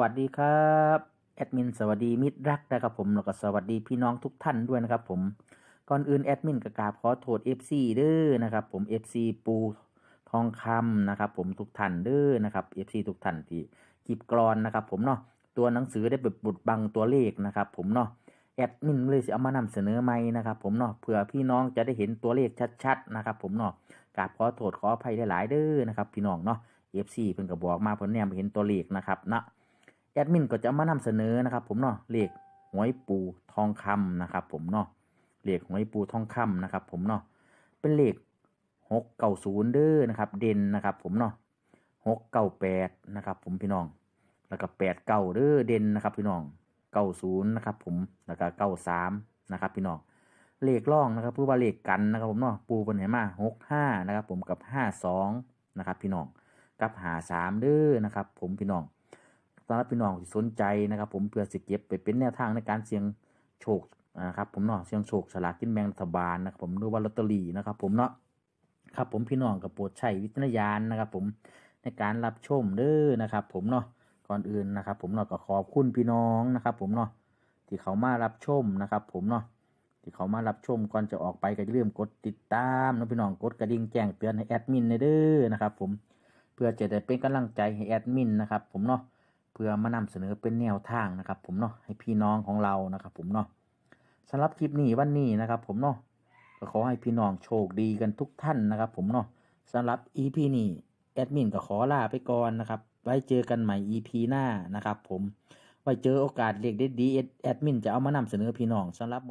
วัสดีครับแอดมินสวัสดีมิตรรักนะครับผมแล้วก็สวัสดีพี่น้องทุกท่านด้วยนะครับผมก่อนอื่นแอดมินก็กาบขอโทษ FC เด้อนะครับผม FC ปูทองคำนะครับผมทุกท่านเด้อนะครับ FC ทุกท่านที่กิบกรอนนะครับผมเนาะตัวหนังสือได้แบบบดบังตัวเลขนะครับผมเนาะแอดมินเลยจะเอามานำเสนอใหม่นะครับผมเนาะเผื่อพี่น้องจะได้เห็นตัวเลขชัดๆนะครับผมเนาะกราบขอโทษขออภัยหลายๆเด้อนะครับพี่น้องเนาะ FC เพิ่นก็บอกมาเพิ่นแนมเห็นตัวเลขนะครับเนาะ แอดมินก็จะมานำเสนอนะครับ ผมเนาะเลขหวยปูทองคำนะครับ ผมเนาะเลขหวยปูทองคำนะครับ ผมเนาะเป็นเลขหกเก้าศูนย์เด้อนะครับ เด่นนะครับ ผมเนาะหกเก้าแปดนะครับ ผมพี่น้อง แล้วก็แปดเก้าเด้อเด่นนะครับ พี่น้องเก้าศูนย์นะครับ ผมแล้วก็เก้าสามนะครับ พี่น้องเลขล่องนะครับผู้ว่าเลขกันนะครับ ผมเนาะปูเป็นไหนมาหกห้านะครับ ผมกับห้าสองนะครับ พี่น้องกับหาสามเด้อนะครับ ผมพี่น้อง สำหรับพี่น้องที่สนใจนะครับ ผมเพื่อสิเก็บไปเป็นแนวทางในการเสี่ยงโชคนะครับผมเนาะเสี่ยงโชคฉลากกินแบ่งรัฐบาลนะครับผมหรือว่าลอตเตอรี่นะครับ ผมเนาะครับผมพี่น้องกับโปรดใช้วิจารณญาณนะครับ ผมในการรับชมเด้อนะครับ ผมเนาะก่อนอื่นนะครับ ผมเนาะก็ขอบคุณพี่น้องนะครับ ผมเนาะที่เขามารับชมนะครับ ผมเนาะที่เขามารับชมก่อนจะออกไปก็อย่าลืมกดติดตามนะพี่น้องกดกระดิ่งแจ้งเตือนให้แอดมินเด้อนะครับ ผมเพื่อจะได้เป็นกำลังใจให้แอดมินนะครับ ผมเนาะ เพื่อมานำเสนอเป็นแนวทางนะครับ ผมเนาะให้พี่น้องของเรานะครับ ผมเนาะสำหรับคลิปนี้วันนี้นะครับ ผมเนาะก็ขอให้พี่น้องโชคดีกันทุกท่านนะครับ ผมเนาะสำหรับ EP นี้แอดมินก็ขอลาไปก่อนนะครับ ไว้เจอกันใหม่ EP หน้านะครับ ผมไว้เจอโอกาสเรียกเด็ดดีแอดมินจะเอามานำเสนอพี่น้องสำหรับ